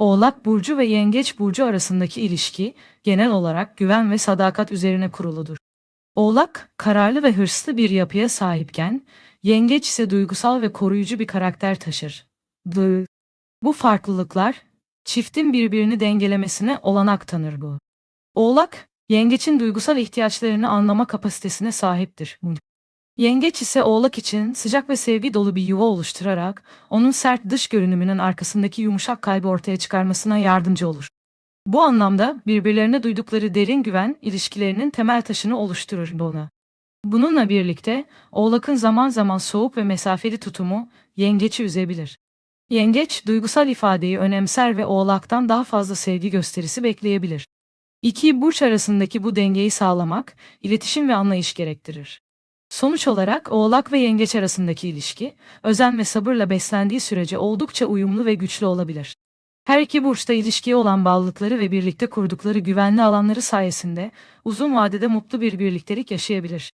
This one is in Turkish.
Oğlak burcu ve Yengeç burcu arasındaki ilişki genel olarak güven ve sadakat üzerine kuruludur. Oğlak kararlı ve hırslı bir yapıya sahipken Yengeç ise duygusal ve koruyucu bir karakter taşır. Du- Bu farklılıklar çiftin birbirini dengelemesine olanak tanır bu. Oğlak, yengeçin duygusal ihtiyaçlarını anlama kapasitesine sahiptir. Yengeç ise oğlak için sıcak ve sevgi dolu bir yuva oluşturarak onun sert dış görünümünün arkasındaki yumuşak kalbi ortaya çıkarmasına yardımcı olur. Bu anlamda birbirlerine duydukları derin güven ilişkilerinin temel taşını oluşturur bunu. Bununla birlikte oğlakın zaman zaman soğuk ve mesafeli tutumu yengeci üzebilir. Yengeç duygusal ifadeyi önemser ve oğlaktan daha fazla sevgi gösterisi bekleyebilir. İki burç arasındaki bu dengeyi sağlamak iletişim ve anlayış gerektirir. Sonuç olarak oğlak ve yengeç arasındaki ilişki, özen ve sabırla beslendiği sürece oldukça uyumlu ve güçlü olabilir. Her iki burçta ilişkiye olan bağlılıkları ve birlikte kurdukları güvenli alanları sayesinde uzun vadede mutlu bir birliktelik yaşayabilir.